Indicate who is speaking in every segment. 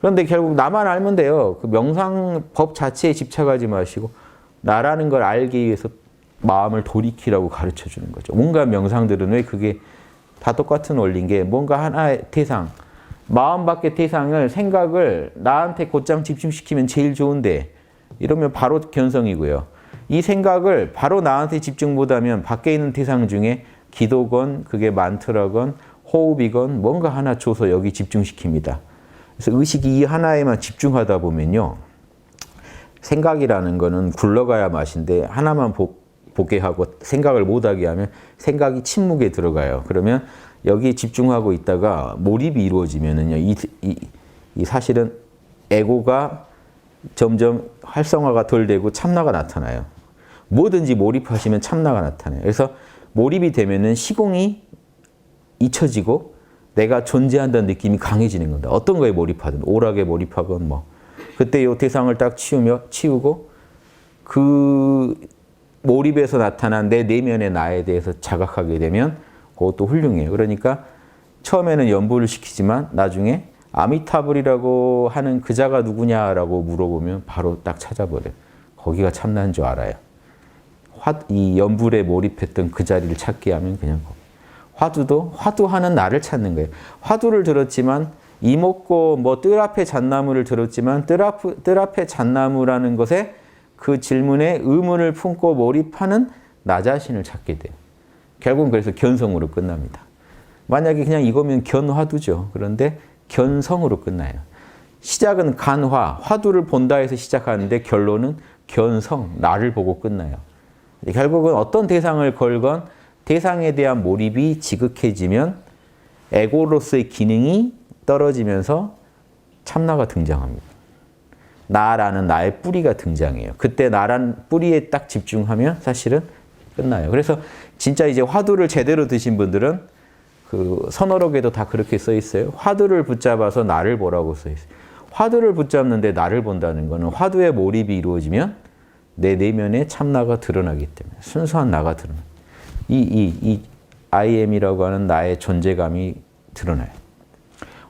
Speaker 1: 그런데 결국 나만 알면 돼요. 그 명상법 자체에 집착하지 마시고 나라는 걸 알기 위해서 마음을 돌이키라고 가르쳐 주는 거죠. 온갖 명상들은 왜 그게 다 똑같은 원리인 게 뭔가 하나의 대상, 마음 밖의 대상을 생각을 나한테 곧장 집중시키면 제일 좋은데 이러면 바로 견성이고요. 이 생각을 바로 나한테 집중 못하면 밖에 있는 대상 중에 기도건 그게 만트라건 호흡이건 뭔가 하나 줘서 여기 집중시킵니다. 그래서 의식이 이 하나에만 집중하다 보면요. 생각이라는 거는 굴러가야 맛인데 하나만 보, 보게 하고 생각을 못하게 하면 생각이 침묵에 들어가요. 그러면 여기 집중하고 있다가 몰입이 이루어지면은요. 이, 이, 이 사실은 에고가 점점 활성화가 덜 되고 참나가 나타나요. 뭐든지 몰입하시면 참나가 나타나요. 그래서 몰입이 되면은 시공이 잊혀지고 내가 존재한다는 느낌이 강해지는 겁니다. 어떤 거에 몰입하든 오락에 몰입하건 뭐 그때 이 대상을 딱 치우며 치우고 그 몰입에서 나타난 내 내면의 나에 대해서 자각하게 되면 그것도 훌륭해요. 그러니까 처음에는 연부를 시키지만 나중에 아미타불이라고 하는 그자가 누구냐라고 물어보면 바로 딱 찾아버려요. 거기가 참나인 줄 알아요. 화, 이 연불에 몰입했던 그 자리를 찾게 하면 그냥. 화두도 화두하는 나를 찾는 거예요. 화두를 들었지만 이목고 뭐 뜰 앞에 잣나무를 들었지만 뜰, 앞, 뜰 앞에 잣나무라는 것에 그 질문에 의문을 품고 몰입하는 나 자신을 찾게 돼요. 결국은 그래서 견성으로 끝납니다. 만약에 그냥 이거면 견화두죠. 그런데 견성으로 끝나요. 시작은 간화, 화두를 본다 해서 시작하는데 결론은 견성, 나를 보고 끝나요. 결국은 어떤 대상을 걸건 대상에 대한 몰입이 지극해지면 에고로서의 기능이 떨어지면서 참나가 등장합니다. 나라는 나의 뿌리가 등장해요. 그때 나란 뿌리에 딱 집중하면 사실은 끝나요. 그래서 진짜 이제 화두를 제대로 드신 분들은 그 선어록에도 다 그렇게 써 있어요. 화두를 붙잡아서 나를 보라고 써 있어요. 화두를 붙잡는데 나를 본다는 것은 화두의 몰입이 이루어지면 내 내면에 참나가 드러나기 때문에 순수한 나가 드러나. 이, 이, 이 IM이라고 하는 나의 존재감이 드러나요.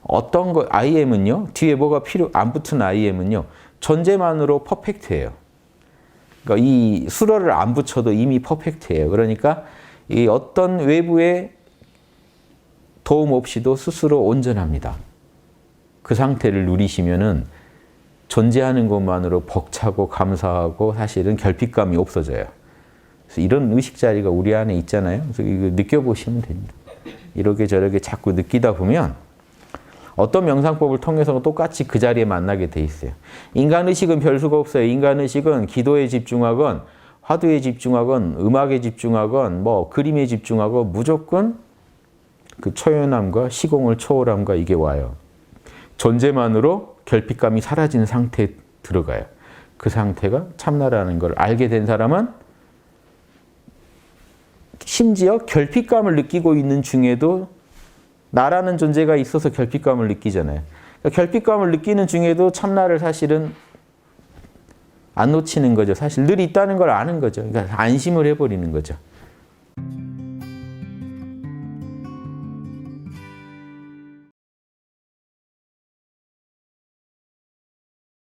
Speaker 1: 어떤 거, IM은요, 뒤에 뭐가 필요, 안 붙은 IM은요, 존재만으로 퍼펙트예요. 그러니까 이 수러를 안 붙여도 이미 퍼펙트예요. 그러니까 이 어떤 외부의 도움 없이도 스스로 온전합니다. 그 상태를 누리시면은 존재하는 것만으로 벅차고 감사하고 사실은 결핍감이 없어져요. 이런 의식 자리가 우리 안에 있잖아요. 그래서 이거 느껴보시면 됩니다. 이렇게 저렇게 자꾸 느끼다 보면 어떤 명상법을 통해서 똑같이 그 자리에 만나게 돼 있어요. 인간 의식은 별 수가 없어요. 인간 의식은 기도에 집중하건 화두에 집중하건 음악에 집중하건 뭐 그림에 집중하고 무조건 그 초연함과 시공을 초월함과 이게 와요. 존재만으로 결핍감이 사라지는 상태에 들어가요. 그 상태가 참나라는 걸 알게 된 사람은 심지어 결핍감을 느끼고 있는 중에도 나라는 존재가 있어서 결핍감을 느끼잖아요. 그러니까 결핍감을 느끼는 중에도 참나를 사실은 안 놓치는 거죠. 사실 늘 있다는 걸 아는 거죠. 그러니까 안심을 해버리는 거죠.